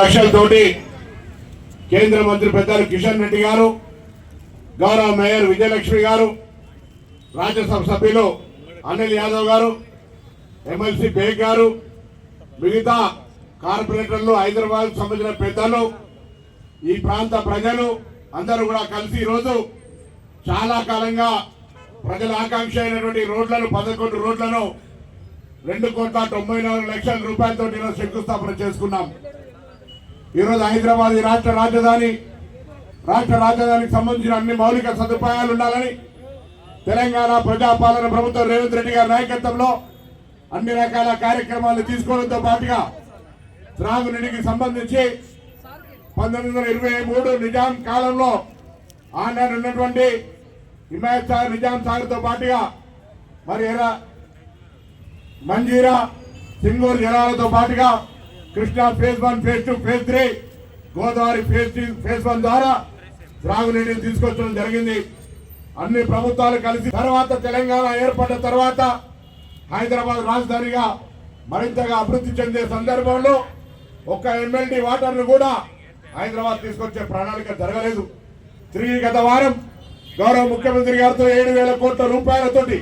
లక్షలతోటి కేంద్ర మంత్రి పెద్దలు కిషన్ రెడ్డి గారు గౌరవ మేయర్ విజయలక్ష్మి గారు రాజ్యసభ సభ్యులు అనిల్ యాదవ్ గారు ఎమ్మెల్సీ బేగ్ గారు మిగతా కార్పొరేటర్లు హైదరాబాద్ సంబంధించిన పెద్దలు ఈ ప్రాంత ప్రజలు అందరూ కూడా కలిసి ఈరోజు చాలా కాలంగా ప్రజల ఆకాంక్ష అయినటువంటి రోడ్లను పదకొండు రోడ్లను రెండు కోట్ల తొంభై నాలుగు లక్షల రూపాయలతో ఈరోజు శంకుస్థాపన చేసుకున్నాం. ఈరోజు హైదరాబాద్ ఈ రాష్ట్ర రాజధాని రాష్ట్ర రాజధానికి సంబంధించిన అన్ని మౌలిక సదుపాయాలు ఉండాలని తెలంగాణ ప్రజాపాలన ప్రభుత్వం రేవంత్ రెడ్డి గారి నాయకత్వంలో అన్ని రకాల కార్యక్రమాలు తీసుకోవడంతో పాటుగా త్రాగునీటికి సంబంధించి పంతొమ్మిది వందల ఇరవై మూడు నిజాం కాలంలో ఆనాడు ఉన్నటువంటి హిమాయత్ సాగర్ నిజాం సాగర్తో పాటుగా మరి ఎలా మంజీరా సింగూరు జలాలతో పాటుగా Krishna phase one phase two phase three Godavari phase phase one ద్వారా త్రాగునీటిని తీసుకొచ్చడం జరిగింది. అన్ని ప్రభుత్వాలు కలిసి తర్వాత తెలంగాణ ఏర్పడ్డ తర్వాత హైదరాబాద్ రాజధానిగా మరింతగా అభివృద్ధి చెందే సందర్భంలో ఒక్క ఎమ్మెల్డీ వాటర్ను కూడా హైదరాబాద్ తీసుకొచ్చే ప్రణాళిక జరగలేదు. తిరిగి గత వారం గౌరవ ముఖ్యమంత్రి గారితో ఏడు వేల కోట్ల రూపాయలతోటి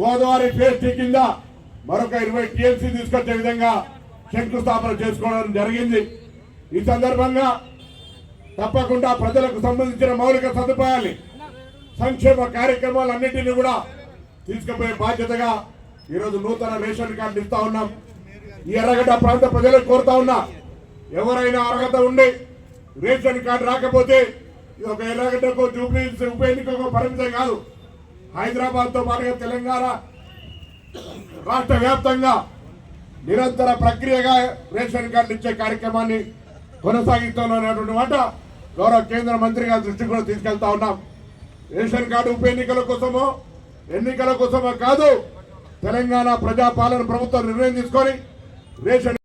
గోదావరి ఫేజ్ టూ కింద మరొక ఇరవై టీఎంసీ తీసుకొచ్చే విధంగా శంకుస్థాపన చేసుకోవడం జరిగింది. ఈ సందర్భంగా తప్పకుండా ప్రజలకు సంబంధించిన మౌలిక సదుపాయాలు సంక్షేమ కార్యక్రమాలన్నింటినీ కూడా తీసుకుపోయే బాధ్యతగా ఈరోజు నూతన రేషన్ కార్డు ఇస్తా ఉన్నాం. ఈ ఎర్రగడ్డ ప్రాంత ప్రజలకు కోరుతా ఉన్నా ఎవరైనా అర్హత ఉండి రేషన్ కార్డు రాకపోతే ఇది ఒక ఎర్రగడ్డకు జూబ్లీ ఉప ఎన్నికకు పరిమితం కాదు. హైదరాబాద్తో పాటుగా తెలంగాణ రాష్ట్ర వ్యాప్తంగా నిరంతర ప్రక్రియగా రేషన్ కార్డు ఇచ్చే కార్యక్రమాన్ని కొనసాగిస్తున్నటువంటి మాట గౌరవ కేంద్ర మంత్రి గారి దృష్టికి కూడా తీసుకెళ్తా ఉన్నాం. రేషన్ కార్డు ఉప ఎన్నికల కోసమో ఎన్నికల కోసమో కాదు తెలంగాణ ప్రజాపాలన ప్రభుత్వం నిర్ణయం తీసుకొని రేషన్